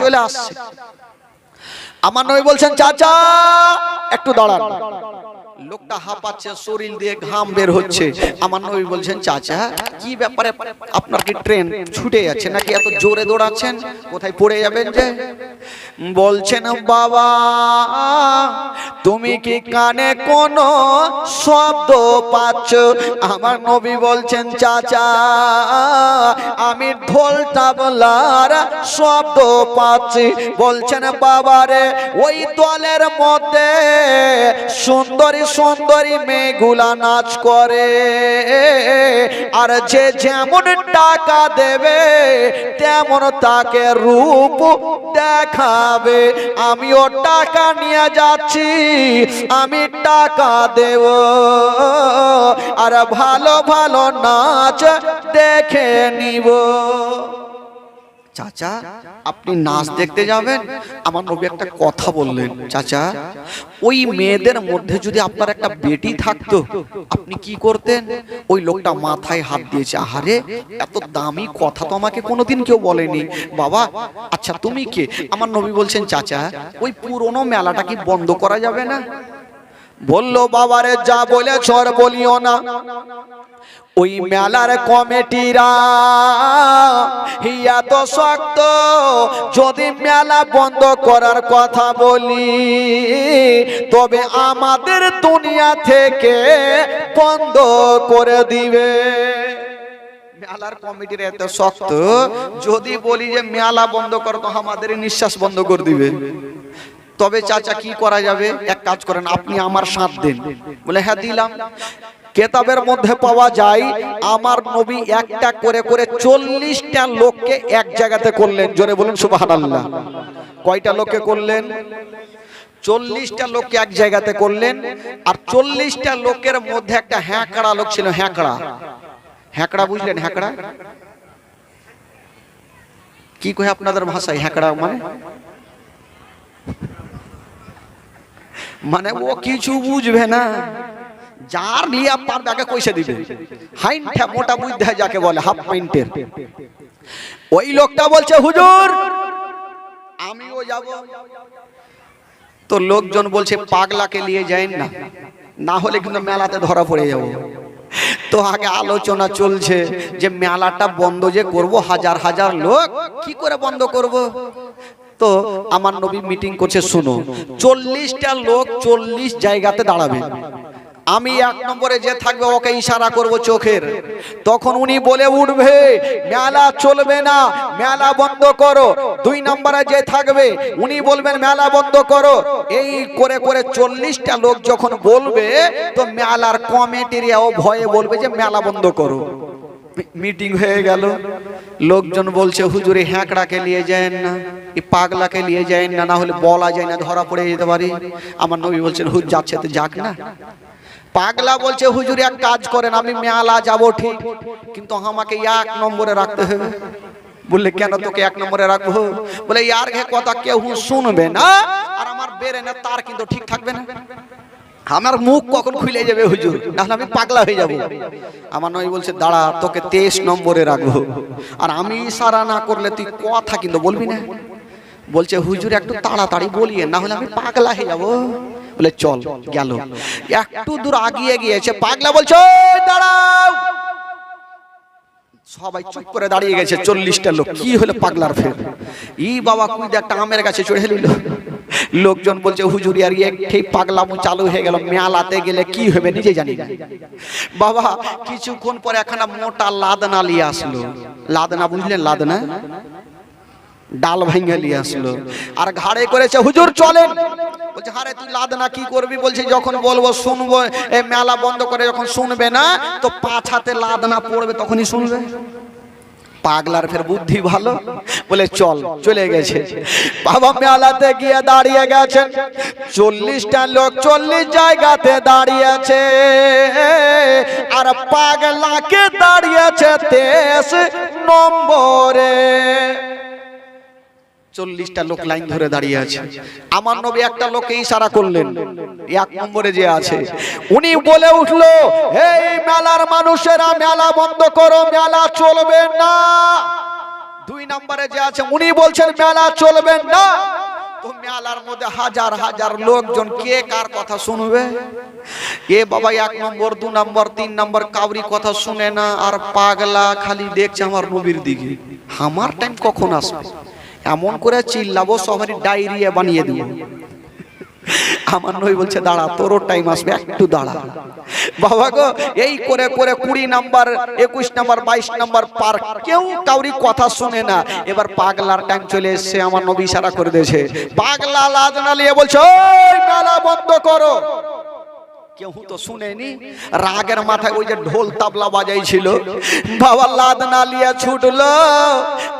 চলে আসছে। আমার নবী বলছেন চাচা একটু দাঁড়ান। লোকটা হাঁপাচ্ছে, শরীর দিয়ে ঘাম বের হচ্ছে। আমার নবী বলছেন, চাচা, কি ব্যাপারে আপনার কি ট্রেন ছুটে যাচ্ছে নাকি এত জোরে দৌড়াচ্ছেন? কোথায় পড়ে যাবেন যে? বলছেন, বাবা, তুমি কি কানে কোনো শব্দ পাচ্ছ? আমার নবী বলছেন, চাচা, আমি ঢোল তাবলার শব্দ পাচ্ছি। বলছেন, বাবারে, ওই দলের মধ্যে সুন্দরী সুন্দরী মেয়েগুলা নাচ করে। আর যে যেমন টাকা দেবে, তেমন তাকে রূপ দেখাবে। আমিও টাকা নিয়ে যাচ্ছি, আমি টাকা দেব। আর ভালো ভালো নাচ দেখে নিব। চাচা, আপনি নাচ দেখতে যাবেন। আমার নবী একটা কথা বললেন, চাচা, ওই মেয়েদের মধ্যে যদি আপনার একটা বেটি থাকতো, আপনি কি করতেন? ওই লোকটা মাথায় হাত দিয়েছে, আহারে, এত দামি কথা তো আমাকে কোনোদিন কেউ বলেনি। বাবা আচ্ছা তুমি কে? আমার নবী বলছেন, চাচা, ওই পুরনো মেলাটা কি বন্ধ করা যাবে না? বলল, বাবারে, যা বলে চর বলিও না। ওই মেলার কমিটিরা হিয়া তো শক্ত। যদি মেলা বন্ধ করার কথা বলি, তবে আমাদের দুনিয়া থেকে বন্ধ করে দিবে। মেলার কমিটির এত শক্ত, যদি বলি যে মেলা বন্ধ করো, তো আমাদের নিঃশ্বাস বন্ধ করে দিবে। তবে চাচা, কি করা যাবে? এক কাজ করেন, আপনি আমার সাথ দেন। বলে হ্যাঁ দিলাম। কেতাবের মধ্যে পাওয়া যায়, আমার নবী একটা করে করে চল্লিশটা লোককে এক জায়গাতে করলেন। জোরে বলুন সুবাহান আল্লাহ কয়টা লোককে করলেন? চল্লিশটা লোককে এক জায়গাতে করলেন, আর চল্লিশটা লোকের মধ্যে একটা হ্যাঁকড়া লোক ছিল, হ্যাঁকড়া। হ্যাঁকড়া বুঝলেন, হ্যাঁকড়া? কি কহে আপনাদের ভাষায়, হ্যাঁকড়া মানে? মানে ও কিছু বুঝবে না। যার লিয়া পারবে আগে কইসে দিবে। হাইনটা মোটা হয় যাকে বলে, হাফ মাইন্টের ওই লোকটা বলছে, হুজুর, আমিও যাব। তো লোকজন বলছে, পাগলাকে নিয়ে যাই না না হলে কিন্তু মেলাতে ধরা পড়ে যাব। তো আগে আলোচনা চলছে যে মেলাটা বন্ধ যে করব, হাজার হাজার লোক, কি করে বন্ধ করব? তো আমার নবী মিটিং করছে, শুনো, চল্লিশটা লোক চল্লিশ জায়গাতে দাঁড়াবে। আমি এক নম্বরে যে থাকবে, ওকে ইশারা করব চোখের। তখন উনি বলে উঠবে, মেলা চলবে না, মেলা বন্ধ করো। দুই নম্বরে যে থাকবে, উনি বলবেন, মেলা বন্ধ করো। এই করে করে চল্লিশটা লোক যখন বলবে, তো মেলার কমিটিরিয়াও ভয়ে বলবে যে, মেলা বন্ধ করো। মিটিং হয়ে গেল। লোকজন বলছে, হুজুরে, হ্যাঁকড়াকে নিয়ে যায় না, এই পাগলাকে নিয়ে যায় না না হলে বলা যায় না, ধরা পড়ে যেতে পারি। আমার নবী বলছেন হুজ যাচ্ছে তো যাক না। পাগলা বলছে, হুজুর, এক কাজ করেন, আমি মেলা যাব ঠিক। কিন্তু আমাকে এক নম্বরে রাখতে হবে। বললে, কেন তোকে এক নম্বরে রাখব? বলে, ইয়ার ঘে কথা কেউ শুনবে না, আর আমার বেড়ে না তার কিন্তু ঠিক থাকবে না। আমার মুখ কখন খুলে যাবে, হুজুর? নাহলে আমি পাগলা হয়ে যাব। আমার নয় বলছে, দাঁড়া, তোকে তেইশ নম্বরে রাখব। আর আমি ইশারা না করলে তুই কথা কিন্তু বলবি না। বলছে, হুজুর, একটু তাড়াতাড়ি বলিয়ে না হলে আমি পাগলা হয়ে যাব। বলে, চল, গেল। একটু দূর আগিয়ে গিয়েছে। পাগলা বলছো দাঁড়াও! সবাই চুপ করে দাঁড়িয়ে গেছে, চল্লিশটা লোক। কি হলো পাগলার ফের? ই বাবা, কুই একটা আমের গাছে চড়ে নিল লোকজন বলছে, হুজুরি, আর একটি পাগলামু চালু হয়ে গেল। মেলাতে গেলে কি হবে, নিজে জানি না। বাবা, কিছুক্ষণ পরে একখানা মোটা লাদনা নিয়ে আসলো। লাদনা বুঝলেন, লাদনা? ডাল ভেঙে নিয়ে আসলো। আর ঘাড়ে করেছে, হুজুর, চলেন। বলছে হারে তুই লাদনা কি করবি? বলছে, যখন বলব, শুনব এই মেলা বন্ধ করে যখন শুনবে না, তো পাঁচ হাতে লাদনা পড়বে, তখনই শুনবে। পাগলার ফের বুদ্ধি ভালো। বলে, চল, চলে গেছে। বাবা মেলাতে গিয়ে দাঁড়িয়ে গেছেন চল্লিশটা লোক চল্লিশ জায়গাতে দাঁড়িয়েছে। আর পাগলাকে দাঁড়িয়েছে তেইশ নম্বরে। চল্লিশটা লোক লাইন ধরে দাঁড়িয়ে আছে। আমার নবী একটা লোককে ইশারা করলেন, এক নম্বরে যে আছে। উনি বলে উঠল এই মেলার মানুষেরা, মেলা বন্ধ করো, মেলা চলবে না। দুই নম্বরে যে আছে, উনি বলছেন, মেলা চলবে না। মেলার মধ্যে হাজার হাজার লোকজন কে কার কথা শুনবে? এ বাবা এক নম্বর, দু নম্বর, তিন নম্বর, কাউরি কথা শুনে না, আর পাগলা খালি দেখছে আমার নবীর দিকে। আমার টাইম কখন আসবে? এমন করে চিল্লাবো সবারই ডায়রিয়া বানিয়ে দিব। আমার নই বলছে, দাঁড়া, তোরও টাইম আসবে, একটু দাঁড়া। বাবা গো, এই করে করে কুড়ি নাম্বার, একুশ নাম্বার, বাইশ নাম্বার পার কেউ কাউরি কথা শুনে না। এবার পাগলার টাইম চলে এসছে, আমার নবী ইশারা করে দিয়েছে। পাগলা লাজ না নিয়ে বলছে মেলা বন্ধ করো। কেউ তো শুনেনি। রাগের মাথায় ওই যে ঢোল তাবলা বাজাইছিল। বাবা লাদনা লিয়ে ছুটলো।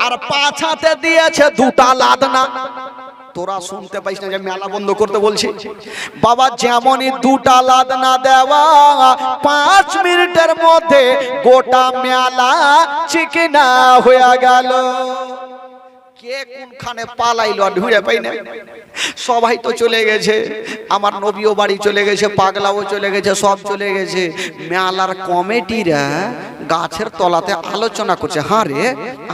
আর পাছাতে দিয়েছে দুটা লাদনা। তোরা শুনতে পাইস না যে মেলা বন্ধ করতে বলছি। বাবা যেমনই দুটা লাদনা দেওয়া পাঁচ মিনিটের মধ্যে গোটা মেলা চিকিনা হয়ে গেল। কে কোনখানে পালাইলো আর ঢুঁড়ে পাই না সবাই তো চলে গেছে। আমার নবীও বাড়ি চলে গেছে, পাগলাও চলে গেছে, সব চলে গেছে। মেলার কমিটিরা গাছের তলাতে আলোচনা করছে হ্যাঁ রে,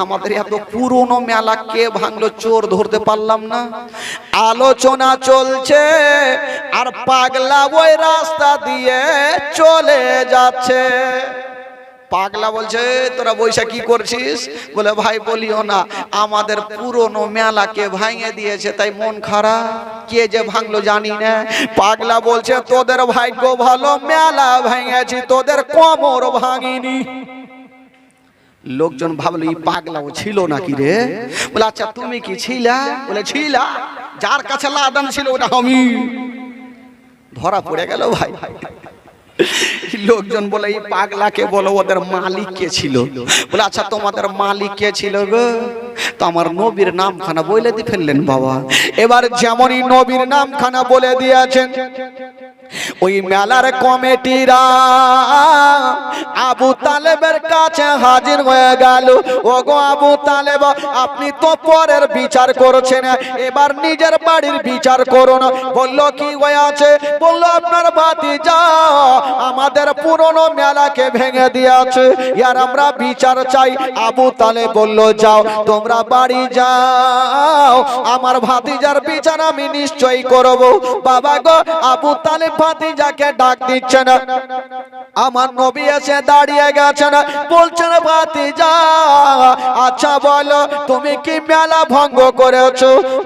আমাদের এত পুরনো মেলা কে ভাঙলো? চোর ধরতে পারলাম না। আলোচনা চলছে আর পাগলা ওই রাস্তা দিয়ে চলে যাচ্ছে। পাগলা বলছে, তোরা বৈশা কি করছিস? বলে, ভাই, বলিও না। আমাদের পুরনো মেলাকে ভাঙে দিয়েছে, তাই মন খারাপ। কে যে ভাঙলো জানি না। পাগলা বলছে, তোদের ভাগ্য ভালো, মেলা ভেঙেছি তোদের কোমর ভাঙিনি। লোকজন ভাবলো, এই পাগলাও ছিল নাকি রে? বলে আচ্ছা তুমি কি ছিলা? বলে, ছিলা। যার কাছে লাদান ছিল, ওটা আমি। ধরা পড়ে গেল ভাই ভাই। লোকজন বলে, এই পাগলাকে বলো, ওদের মালিক কে ছিল? বলে আচ্ছা তোমাদের মালিক কে ছিল গো? তো আমার নবীর নামখানা বলে দিয়ে ফেললেন বাবা। এবার যেমনই নবীর নামখানা বলে দিয়েছেন, ওই মেলার কমিটিরা আবু তালেবের কাছে হাজির হয়ে গেল। ওগো আবু তালেব, আপনি তো পরের বিচার করছেন, এবার নিজের বাড়ির বিচার করুন। বলল, কি হয়ে আছে? বলল, আপনার বাতি যা আমাদের পুরনো মেলাকে ভেঙে দিয়েছে। ইয়ার আমরা বিচার চাই। আবু তালে বলল, যাও, তোমরা বাড়ি যাও। আমার ভাতিজার বিচার আমি নিশ্চয়ই করব। বাবা গো, আবু তালে ভাতিজাকে ডাক দিচ্ছে না আমার নবী এসে দাঁড়িয়ে গেছেন। বলছেন, ভাতিজা আচ্ছা বলো, তুমি কি মেলা ভঙ্গ করেছ?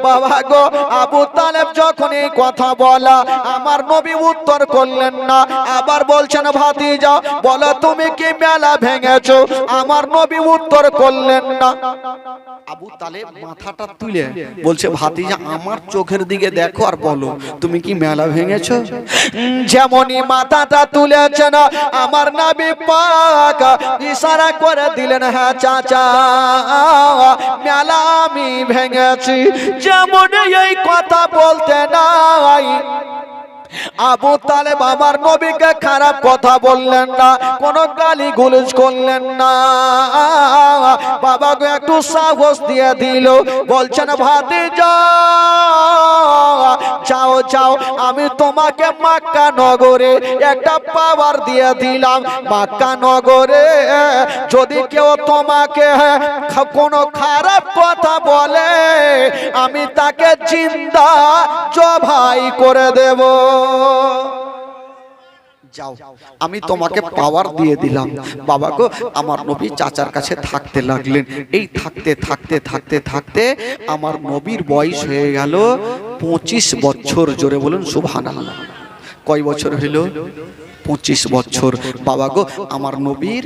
বাবা গো, আবু তালেব যখনই কথা বলা, আমার নবী উত্তর করলেন না। আবার বলছেন, ভাতিজা, বলো তুমি কি মেলা ভেঙেছো? আমার নবী উত্তর করলেন না। আবু তালেব মাথাটা তুলে বলছে, ভাতিজা, আমার চোখের দিকে দেখো আর বলো, তুমি কি মেলা ভেঙেছো? যেমনই মাথাটা তুলেছেন আমার নাবি পাক ইশারা করে দিলেন হ্যাঁ চাচা, মেলা আমি ভেঙেছি। যেমন এই কথা বলতে নাই। আবু তালেব আমার নবীকে খারাপ কথা বললেন না, কোনো গালি গুলজ করলেন না। বাবাকে একটু সাহস দিয়ে দিল, বলছেন ভাতি যাও যাও, আমি তোমাকে মাক্কা নগরে একটা পাওয়ার দিয়ে দিলাম। মাক্কা নগরে যদি কেউ তোমাকে কোনো খারাপ কথা বলে, আমি তাকে চিন্তা জবাই করে দেব। যাও আমি তোমাকে পাওয়ার দিয়ে দিলাম। বাবা গো আমার নবী চাচার কাছে থাকতে লাগলেন। এই থাকতে থাকতে থাকতে থাকতে আমার নবীর বয়স হয়ে গেল পঁচিশ বছর। জোরে বলুন সুবহান কয় বছর হইল পঁচিশ বছর। বাবা গো আমার নবীর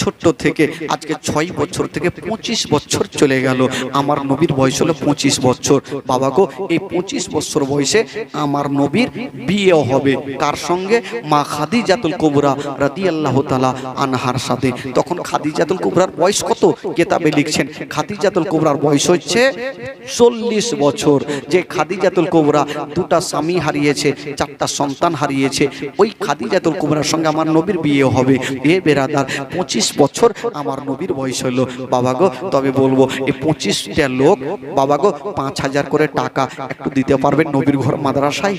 ছোট্ট থেকে আজকে ছয় বছর থেকে পঁচিশ বছর চলে গেল। আমার নবীর বয়স হলো পঁচিশ বছর। বাবা গো, এই পঁচিশ বছর বয়সে আমার নবীর বিয়ে হবে। তার সঙ্গে? মা খাদিজাতুল কুবরা রাদি আল্লাহ তালা আনহার সাথে। তখন খাদিজাতুল কুবরার বয়স কত? কেতাবে লিখছেন, খাদিজাতুল কুবরার বয়স হচ্ছে চল্লিশ বছর। যে খাদিজাতুল কুবরা দুটা স্বামী হারিয়েছে, চারটা সন্তান হারিয়েছে, ওই খাদিজাতুল কুবরার সঙ্গে আমার নবীর বিয়ে হবে। এ বেরাদার, পঁচিশ বছর আমার নবীর বয়স হলো বাবা গো, তবে বলব, এই পঁচিশটা লোক, বাবা গো, পাঁচ হাজার করে টাকা একটু দিতে পারবেন নবীর ঘর মাদ্রাসায়?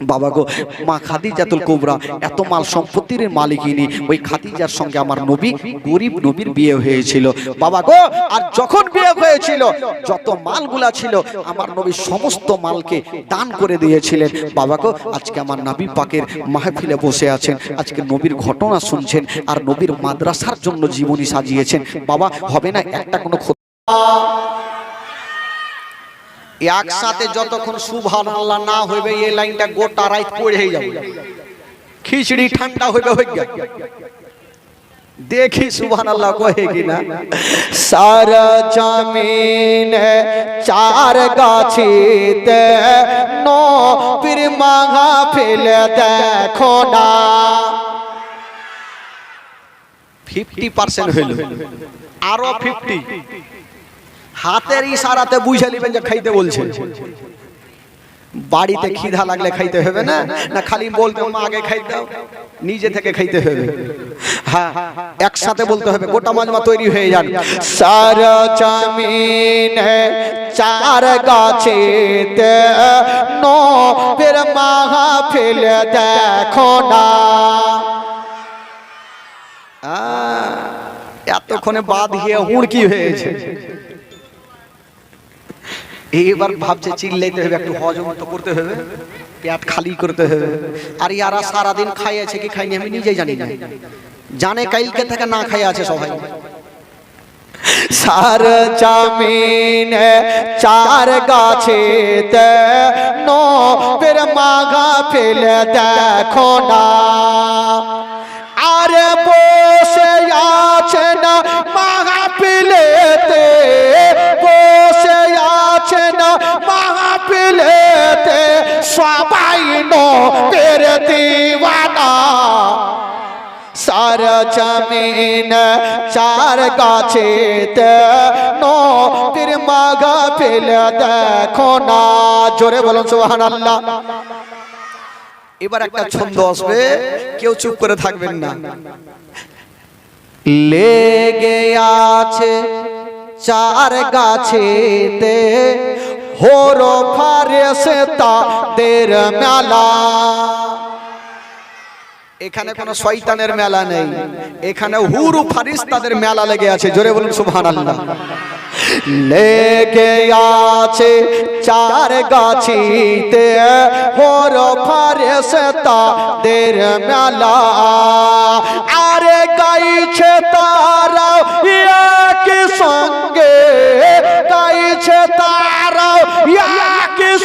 বাবা গো, মা খাদিজাতুল কোবরা, এত মাল সম্পত্তির মালিকিনী। ওই খাদিজার সঙ্গে আমার নবী, গরিব নবীর বিয়ে হয়েছিল। বাবা গো, আর যখন বিয়ে হয়েছিল, যত মালগুলা ছিল, আমার নবী সমস্ত মালকে দান করে দিয়েছিলেন। বাবা গো, আজকে আমার নবী পাকের মাহফিলে বসে আছেন, আজকে নবীর ঘটনা শুনছেন, আর নবীর মাদ্রাসার জন্য জীবনী সাজিয়েছেন। বাবা, হবে না একটা কোনো ক্ষতি একসাথে যতক্ষণ সুভান আল্লাহ না হইবে, এই লাইনটা গোটা রাইত পড়ে যাবে। খিচড়ি ঠান্ডা হইবে হয়ে গেল দেখি সুভান আল্লাহ কহে কিনা। সারা জমিন চার গাছিতে নো পীর মাঘা ফেলে দেখো না। ফিফটি পার্সেন্ট হইল। আরও ফিফটি হাতের ইশারাতে বুঝে নেবেন যে খাইতে বলছে। বাড়িতে খিদা লাগলে খাইতে হবে না? না খালি বলতে মা, আগে খাই দাও। নিজে থেকে খাইতে হবে। হ্যাঁ একসাথে বলতে হবে, গোটা মাজমা তৈরি হয়ে যান। সারা জমিন চার গাছেতে নো, ফের মাহা ফেলে দেখো না। এতক্ষণে বাদ গিয়ে হুড়কি হয়েছে। এইবার ভাবছে চিল্লাইতে হবে একটু হজম তো করতে হবে পেট খালি করতে হবে। আর ইয়ারা সারাদিন খাইয়েছে কি খাইনি আমি নিজেই জানি না। জানে কাইলকে থেকে না খাই আছে সবাই। সার জামিন চার গাছে নো বের মাগা ফেলে দেখো না। আরে বসে আছে না সবাই নো দিওয়ানা। সারা জমিন চার গাছেতে নো পীর মাগা ফেলে দেখো না। জোরে বলুন সুবহান আল্লাহ এবার একটা ছন্দ আসবে, কেউ চুপ করে থাকবেন না। লেগে আছে চার গাছেতে হোরো ফারেসে তাদের মেলা। এখানে কোনো শয়তানের মেলা নেই। এখানে হুরু ফারিস তাদের মেলা লেগে আছে। জোরে বলুন, সুবহানাল্লাহ। লেগে আছে চার গাছিতে হোর ফারেস তাদের মেলা। আরে গাইছে তারা সঙ্গে। গাইছে তারা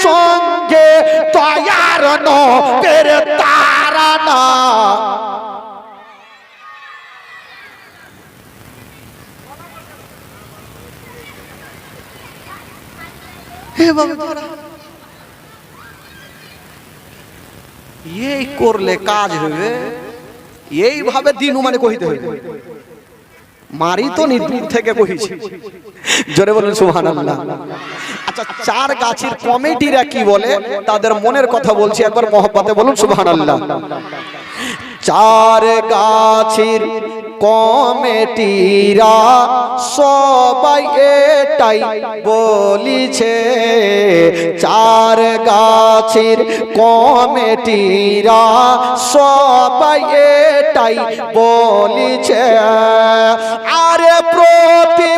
সঙ্গে তয়ার নো তারা না। হে বাবা তোরা এই করলে কাজ হবে এইভাবে দিন মানে কহিতে হবে মারি তো নি থেকে কহিছি। জোরে বলুন সুহান আচ্ছা চার গাছের কমিটিরা কি বলে? তাদের মনের কথা বলছি একবার মহব্বতে বলুন সুবহানাল্লাহ। চার গাছের কমিটিরা সবাই এটাই বলিছে চার গাছের কমিটিরা সবাই এটাই বলিছে। আরে প্রতি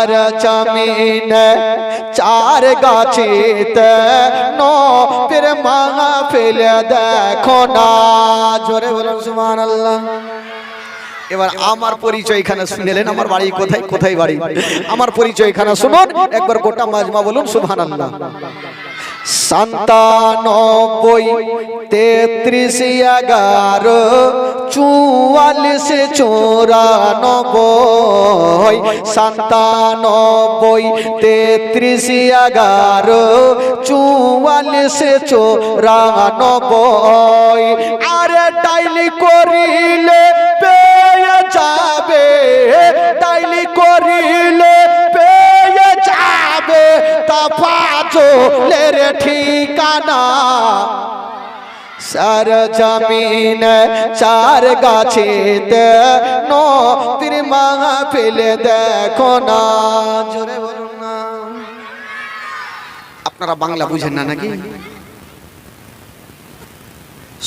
সার জমিন চার গাছিতে নো, ফির মাঙা ফেলে দেখো না। জোরে বলুন সুমান আল্লাহ এবার আমার পরিচয় এখানে শুনেলেন, আমার বাড়ি কোথায় কোথায় বাড়ি? আমার পরিচয় এখানে শুনুন, একবার গোটা মাজমা বলুন সুবহান আল্লাহ সান্তানব্বই তেত্রিশ এগারো চুয়াল্লিশ চৌরানব্বই সান্তানব্বই তেত্রিশ এগারো চুয়াল্লিশ চৌরানব্বই। আরে ডাইলি করিলে তাফাজলের ঠিকানা। সার জমিন চার গাছেতে নদীর মাঙা ফেলে দেখো না। জোরে বলুন না। আপনারা বাংলা বুঝেন না নাকি?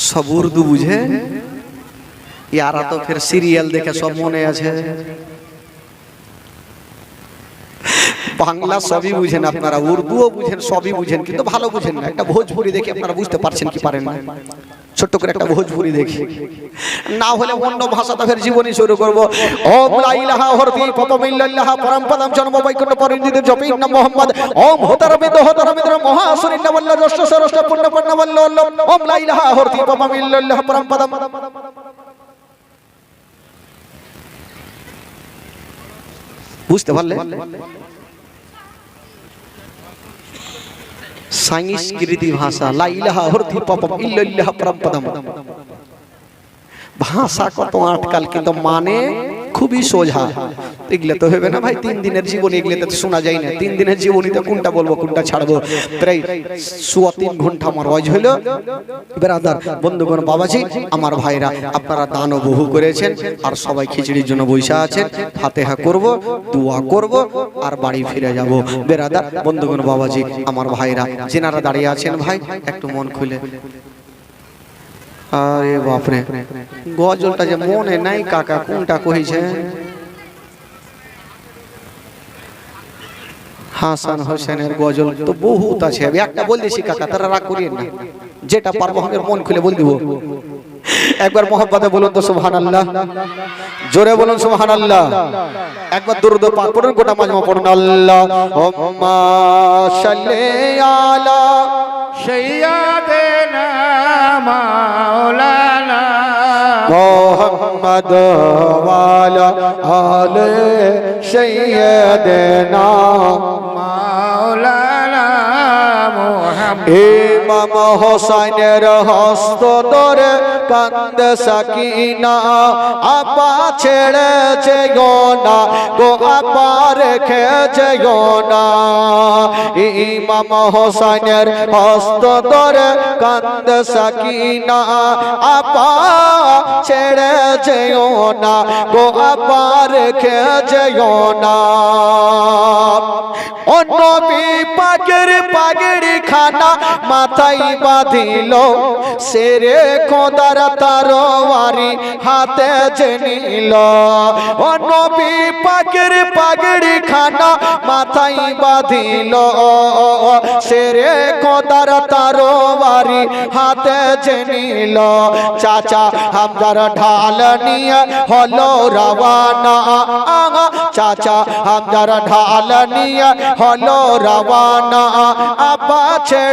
সব উর্দু বুঝে ইয়ারা তো ফের সিরিয়াল দেখে সব মনে আছে। বাংলা সবই বুঝেন আপনারা, উর্দুও বুঝেন, সবই বুঝেন, কিন্তু ভালো বুঝেন না। একটা ভোজপুরি দেখে আপনারা বুঝতে পারছেন কি পারেন না। ছোট্ট করে একটা ভোজপুরি দেখি। না হলে অন্য ভাষা ফের জীবনী শুরু করব। ওম লা ইলাহা হরতি পপমিল্লাল্লাহ পরম পদম জন্ম বৈকুণ্ঠ পরিণিত জপি না মোহাম্মদ। ওম হোতরমিত হোতরমিত মহাসুরি নবল্ল রষ্ট সরষ্ট পুণ্য পণ্য বল্ল ওম লা হরতি পপমিল্লাল্লাহ পরম বুঝতে পারলে? সংস্কৃতি ভাষা লা ইলাহা হরতি পপম ইল্লাল্লাহ পরম পদম। ভাষা কত আটকাল কিন্তু মানে খুবই সোজা। এগুলো তো হবে না ভাই, তিন দিনের জীবনী এগুলো তো শোনা যায় না। তিন দিনের জীবনীতে কোনটা বলব, কোনটা ছাড়বো? প্রায় সোয়া তিন ঘণ্টা আমার ওয়াজ হইল। বেরাদার, বন্ধুগণ, বাবাজি, আমার ভাইরা, আপনারা দানও বহু করেছেন আর সবাই খিচড়ির জন্য বৈশা আছেন। ফাতেহা করব, দোয়া করব আর বাড়ি ফিরে যাব। বেরাদার, বন্ধুগণ, বাবাজি, আমার ভাইরা, যেনারা দাঁড়িয়ে আছেন ভাই, একটু মন খুলে। আরে বাপরে। গজলটা যে মনে নাই কাকা কোনটা কইছে হাসান হোসেনের গজল তো বহুত আছে। আমি একটা বল দিছি কাকা তারা রাগ করিয়েন না। যেটা পারব আমি মন খুলে বল দিব। একবার মোহাম্মদে বলুন তো সুবহান আল্লাহ জোরে বলুন সুবহান আল্লাহ একবার দুরুদ পাক পড়ুন গোটা মাজমা পড়ুন। আল্লাহ হুম্মা সাল্লি আলা সৈয়দেনা মোহাম্মদ আলে সৈয়দনা মাওলানা। মোহাম্মদ ইমাম হোসেনের হস্ত ধরে কান্দ সাকিনা, আপা ছেড়ে যেও না গো আপা রেখে যেও না ইমাম হোসেনের হস্ত ধরে কান্দ সাকিনা, আপা ছেড়ে যেও না গো আপা রেখে যেও না অন্নবী পাগের পাগড়ি খানা মাথায় বাঁধিল। সেরে কোদার তারওয়ারি হাতে জেনিল অন্নবী পাগের পাগড়ি খানা মাথায় বাঁধিল। সেরে কোদার তারওয়ারি হাতে জেনিল চাচা হামদার ঢাল নিয়ে হলো রওয়ানা। চাচা হামদার ঢাল নিয়ে হলো রওয়ানা। আপা ছেড়ে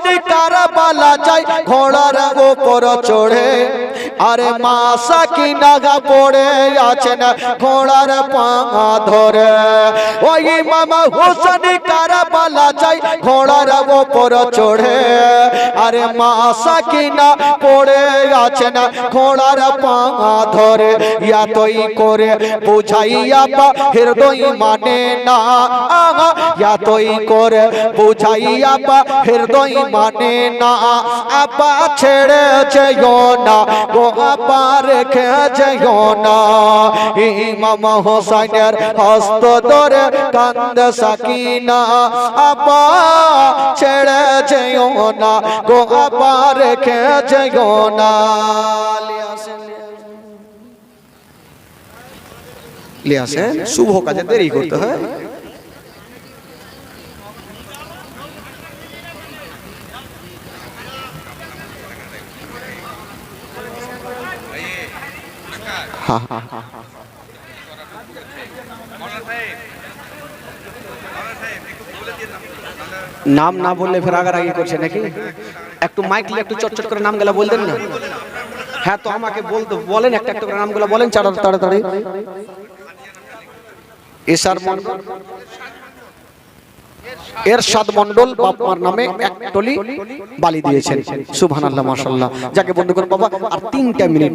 কারাবালা যাই ঘোড়ার উপর চড়ে। আরে মা সাকিনাগা পড়ে আছেন ঘোড়ার পাঙা ধরে। ওই মামা হুসেন কারাবালা যাই ঘোড়ার উপর চড়ে। আরে মা সাকিনা পড়ে আছেন ঘোড়ার পাঙা ধরে। ইয়া তৈ করে বুঝাইয়া বা হৃদয় মানে না। আগা ইয়া তৈ করে বুঝাইয়া বা হৃদয় মানে না আপা ছেড়ে যেও না, গো আপা রেখে যেও না। ইমাম হোসেনের হস্ত ধরে কান্দ সাকিনা আপা ছেড়ে যেও না, গো আপা রেখে যেও না। লিয়াসেন, শুভ কাজে দেরি করতে হয়। নাম না বললে ফের আগারাগি করছে নাকি? একটু মাইক একটু চটচট করে নাম গেলা বলতেন না? হ্যাঁ তো আমাকে বলতে বলেন, একটা একটা করে নামগুলো বলেন চার তাড়াতাড়ি। এসার মন্ডল এরশাদ মন্ডল বাপমার নামে এক টলি বালি দিয়েছেন। সুবহান আল্লাহ মাশাল্লাহ যাকে বন্ধু করে বাবা, আর তিনটা মিনিট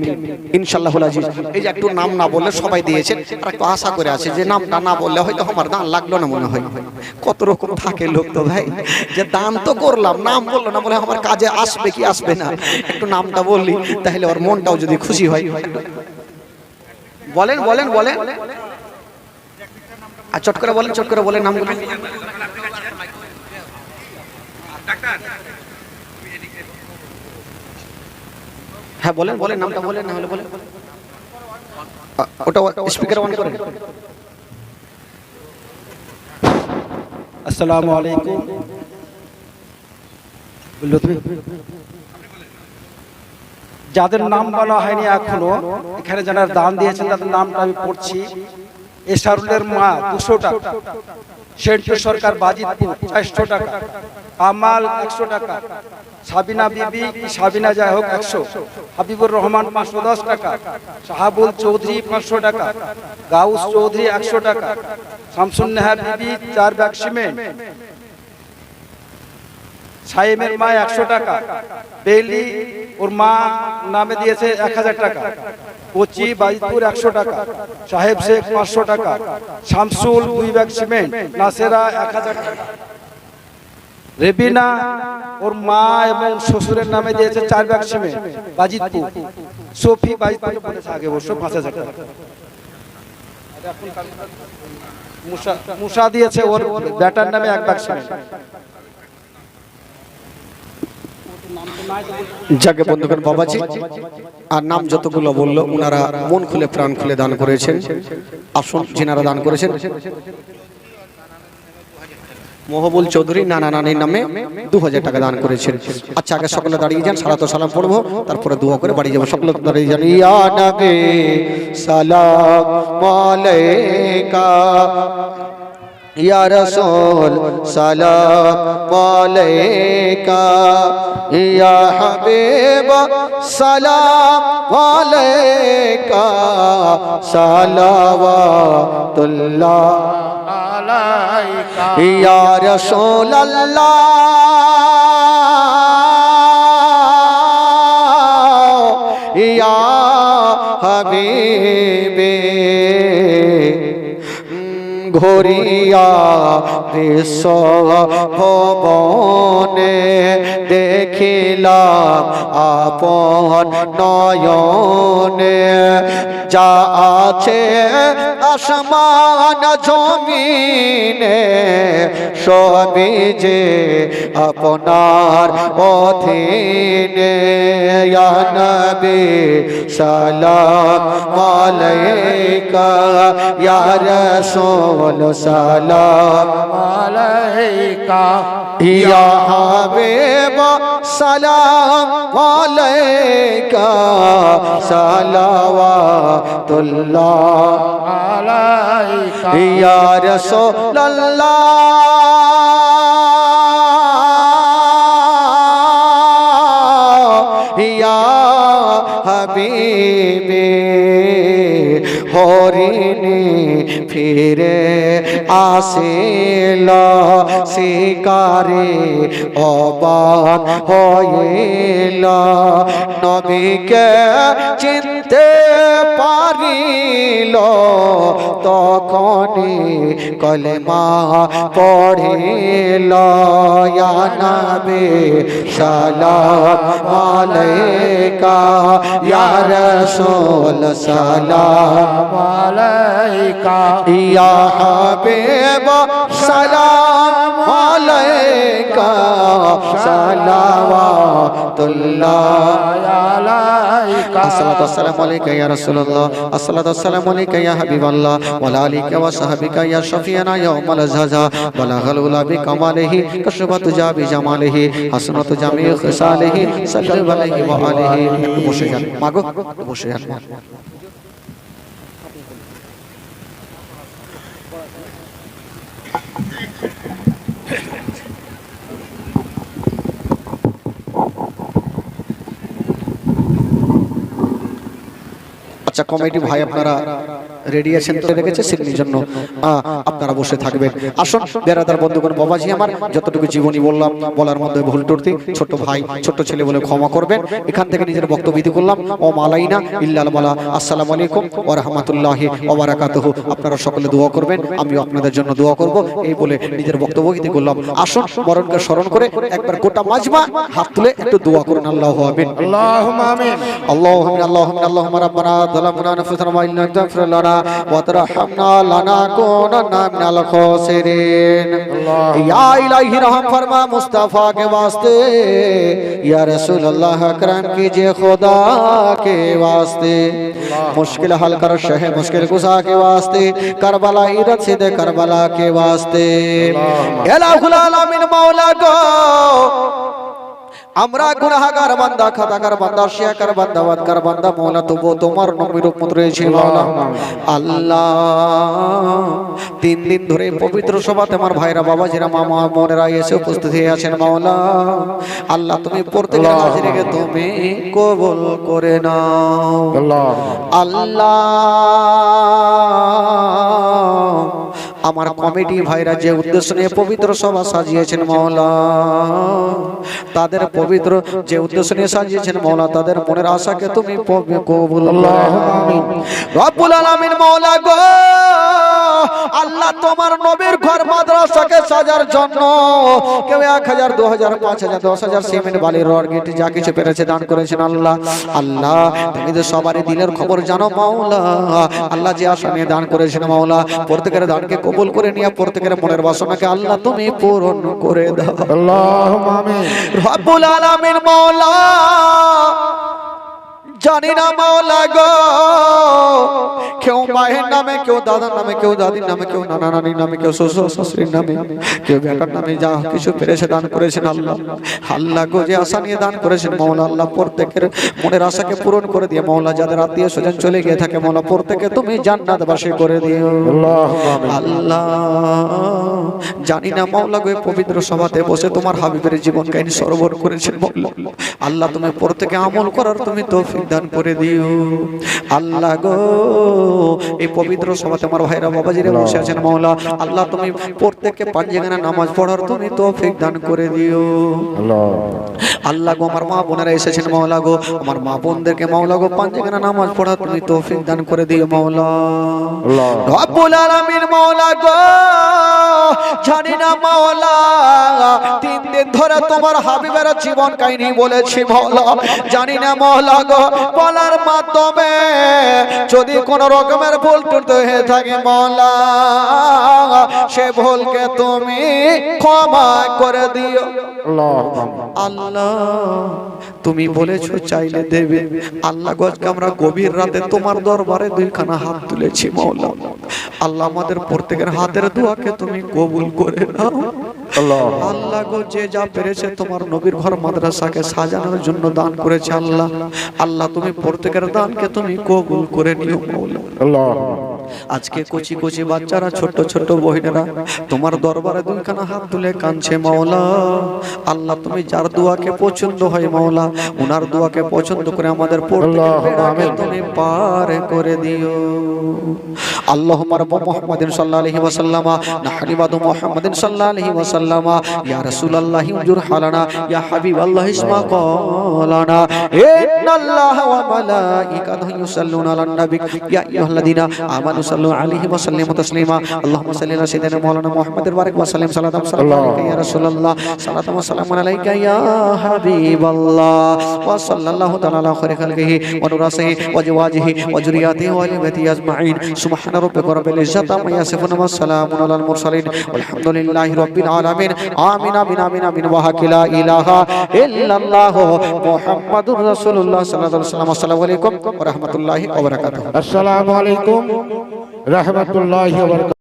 ইনশাল্লাহ আজিজ। এই যে একটু নাম না বললে সবাই দিয়েছেন, আর একটু আশা করে আছে যে নামটা না বললে হয়তো আমার দান লাগল না মনে হয়। কত রকম থাকে লোক তো ভাই, যে দান তো করলাম, নাম বলল না বলে আমার কাজে আসবে কি আসবে না? একটু নামটা বললি, তাহলে ওর মনটাও যদি খুশি হয়। বলেন বলেন বলেন। আর চট করে বলেন, চট করে বলেন নামগুলো। হ্যাঁ বলেন বলেন, নামটা বলেন, না হলে বলেন। ওটা স্পিকার অন করেন। আসসালামু আলাইকুম। যাদের নাম বলা হয়নি এখনও, এখানে যারা দান দিয়েছেন, তাদের নামটা আমি পড়ছি। এসারুলের মা দুশো টাকা, সেন্টু সরকার বাজিতপুর চারশো টাকা আমাল একশো টাকা, সাবিনা বিবি কি সাবিনা যাই হোক একশো, হাবিবুর রহমান পাঁচশো দশ টাকা, শাহাবুল চৌধুরী পাঁচশো টাকা, গাউস চৌধুরী একশো টাকা, শামসুন নেহার বিবি চার ব্যাগ সিমেন্ট, সাইমের মা একশো টাকা বেলি ওর মা নামে দিয়েছে এক হাজার টাকা কোচি বাইদপুর একশো টাকা, সাহেব শেখ পাঁচশো টাকা, শামসুল দুই ব্যাগ সিমেন্ট, নাসেরা এক হাজার টাকা। রেবিনা, ওর মা এবং শ্বশুরের নামে দিয়েছে চার ব্যাগ সিমেন্ট, বাজিতপুর। সফি বলেছে আগে অবশ্য পাঁচ হাজার টাকা। মুসা দিয়েছে ওর ব্যাটার নামে এক ব্যাগ সিমেন্ট। যাকে বন্ধু করে বাবাজি, আর নাম যতগুলো বলল ওনারা মন খুলে প্রাণ খুলে দান করেছেন। আসুন যিনারা দান করেছেন। মহবুল চৌধুরী নানা নানির নামে দু হাজার টাকা দান করেছেন। আচ্ছা আগে সকলে দাঁড়িয়ে যান, সালাত ও সালাম পড়ব, তারপরে দোয়া করে বাড়ি যাব। সকলে দাঁড়িয়ে যান। ইয়া নবী সালাম ইয়া রাসূল, সালাম আলাইকা। ইয়া হাবিব, সালাম আলাইকা। সালাওয়াতুল্লাহ আলাইকা। ইয়া রাসূল আল্লাহ ইয়া হাবিবে। ঘরিয়া বিশ্ব ভবনে দেখিলাম আপন নয়নে। যা আছে আসমান জমিনে, সবই যে আপনার অধীনে। নবী সালাম আলাইকা, ইয়া রাসূল সালাম আলাইকা। ইয়া হাবিব সালাম আলাইকা। সালাওয়াতুল্লাহ আলাইকা ইয়া রাসূলুল্লাহ ইয়া হাবিবে। হরিণী ফিরে আসিল, শিকারে অবাক হইল। নবীকে চিনতে পারিল, তখনই কলেমা পড়িল নবী, সালাম আলাইকা, ইয়া রাসূল, সালাম আলাইকা। یا حبیب سلام علیکہ سلامات اللہ علیکہ۔ السلام علیکہ یا رسول اللہ السلام علیکہ یا حبیب اللہ وعلى آلک و صحبک یا شفیعنا یوم الزہزا بلغ الولا بکمالہ کشبت جا بجمالہ حسنت جمیع خصالہ سکر بلہ و آلہ مشجر ماگو مشجر ماگو আচ্ছা কমেডি ভাই আপনারা রেডি আছেন তো রেখেছে সিডনির জন্য। আপনারা বসে থাকবেন। আসুন বেড়াদার বন্ধুগণ বাবাজি আমার যতটুকু জীবনী বললাম বলার মধ্যে ভুল টুর্তি ছোট ভাই ছোট ছেলে বলে ক্ষমা করবেন। এখান থেকে নিজের বক্তব্য করলাম। ও মালাইনা ইল্লাল মালা আসসালামু আলাইকুম ও রহমতুল্লাহ ওবারাকাতহ আপনারা সকলে দোয়া করবেন আমিও আপনাদের জন্য দোয়া করব। এই বলে নিজের বক্তব্য দিতে করলাম। আসুন মরণকে স্মরণ করে একবার গোটা মাজমা হাত তুলে একটু দোয়া করুন। আল্লাহ আমিন। আল্লাহ আমিন। আল্লাহ আমিন আল্লাহ আল্লাহ রাব্বানা ताला पुराना फरमाइल न तगफिर लना व तरहमना लना कुनना मिनल खासिरिन या इलाही रहम फरमा मुस्तफ़ा के वास्ते या रसूल अल्लाह अकरम कीजिए खुदा के वास्ते मुश्किल हल कर शह मुश्किल गुसा के वास्ते करबला इरत सीधे करबला के वास्ते मौला गो আমরা গুনাহগার বান্দা খাতাকার বান্দা শিয়াকার বান্দা বাদকার বান্দা মৌলা তবু তোমার নবীর উপর রয়েছে আল্লাহ তিন দিন ধরে পবিত্র সভাতে আমার ভাইরা বাবা জিরা মামা মনেরা এসে উপস্থিত হয়ে আছেন মাওলা আল্লাহ তুমি প্রত্যেকের হাজিরাকে তুমি কবল করে নাও। আল্লাহ আমার কমিটি ভাইরা যে উদ্দেশ্য নিয়ে পবিত্র সভা সাজিয়েছেন মৌলা তাদের পবিত্র যে উদ্দেশ্য নিয়ে সাজিয়েছেন মৌলা তাদের মনের আশাকে তুমি কবুল্লাহ কবুল আলমিন রব্বুল আলামিন মাওলা গো! আল্লাহ তোমার নবীর ঘর মাদ্রাসাকে সাজার জন্য। কেউ এক হাজার দু হাজার পাঁচ হাজার দশ হাজার সিমেন্ট বালির রড গিট যা কিছু পেরেছে দান করেছেন আল্লাহ। আল্লাহ তুমি তো সবারই দিনের খবর জানো মাওলা। আল্লাহ যে আশা নিয়ে দান করেছেন মাওলা প্রত্যেকের দানকে কবুল করে নিয়ে প্রত্যেকের মনের বাসনাকে আল্লাহ তুমি পূরণ করে দাও। আল্লাহ রব্বুল আলামিন মাওলা। জানি না মাওলা গো। কেউ মায়ের নামে কেউ দাদার নামে কেউ দাদির নামে কেউ নানা নানির নামে কেউ শ্বশুর শাশুড়ির নামে কেউ বেটার নামে যা কিছু পেরেছে দান করেছেন আল্লাহ। আল্লাহ গো যে আশা নিয়ে দান করেছেন মাওলা আল্লাহ প্রত্যেকের মনের আশাকে পূরণ করে দিয়ে মাওলা যাদের আত্মীয় স্বজন চলে গিয়ে থাকে মাওলা প্রত্যেকে তুমি জান্নাত বাসী করে দিও। আল্লাহ জানি না মাওলা গো পবিত্র সভাতে বসে তোমার হাবিবের জীবন কাহিনী সরবর করেছেন আল্লাহ তুমি প্রত্যেকে আমল করার তুমি তৌফিক দাও। দান করে দিও। আল্লাহ গো এই পবিত্র সভাতে আমার ভাইরা বাবাজিরা বসে আছেন মাওলা। আল্লাহ তুমি প্রত্যেককে পাঁচ জায়গায় নামাজ পড়ার তুমি তৌফিক দান করে দিও। আল্লাহ। গো আমার মা বোনেরা এসেছেন মাওলা গো। আমার মা বোনদেরকে মাওলা গো পাঁচ জায়গায় নামাজ পড়া তুমি তৌফিক দান করে দিও মাওলা। রব্বুল আলামিন মাওলা গো জানি না মাওলা তিন দিন ধরে তোমার হাবিবের জীবন কাহিনী বলেছি মাওলা। জানি না মাওলা গো বলার মাধ্যমে যদি কোন রকমের ভুল টুট হয়ে থাকে মলা, সে ভুলকে তুমি ক্ষমা করে দিও। আল্লাহ, তুমি বলেছ চাইলে দেবে। আল্লাহ গজকে আমরা গভীর রাতে তোমার দরবারে দুইখানা হাত তুলেছি মৌলা। আল্লাহ আমাদের প্রত্যেকের হাতের দোয়াকে তুমি কবুল করে নাও। আল্লাহ। গো যে যা পেরেছে তোমার নবীর ঘর মাদ্রাসাকে সাজানোর জন্য দান করেছে আল্লাহ। আল্লাহ তুমি প্রত্যেকের দানকে তুমি কবুল করে নিও। আজকে কচি কচি বাচ্চারা ছোট ছোট বহিনেরা তোমার দরবারে দুইখানা হাত তুলে কাঁদছে মাওলা। আল্লাহ তুমি যার দোয়াকে পছন্দ হয় মাওলা উনার দোয়াকে পছন্দ করে আমাদের পড়লাম তুমি পার করে দিও। আল্লাহ মারব মোহাম্মদিন সাল্লাহ আলহি ওয়াসাল্লামা নাহলিবাদ মোহাম্মদিন সাল্লাহ আলহি ওয়াসাল্লাম। سلم يا رسول الله انظر حالنا. يا حبيب الله اسمع قولنا. إن الله وملائكته يصلون على النبي. يا أيها الذين آمنوا صلوا عليه وسلموا تسليما. اللهم صل على سيدنا مولانا محمد. بارك وسلم. صلاة وسلام يا رسول الله. صلاة وسلام عليك يا حبيب الله. وصلى الله تعالى على خير خلقه ونراسه وجواجه وجرياته وعلى بيته أجمعين. سبحان ربك رب العزة عما يصفون وسلام على المرسلين. والحمد لله رب العالمين. আমিন আমিন আমিন আমিন আমিন ওয়াহাকিলা ইলাহা ইল্লাল্লাহ মুহাম্মাদুর রাসূলুল্লাহ সাল্লাল্লাহু আলাইহি ওয়াসাল্লাম। আসসালামু আলাইকুম ওয়া রাহমাতুল্লাহি ওয়া বারাকাতুহু। আসসালামু আলাইকুম রাহমাতুল্লাহি ওয়া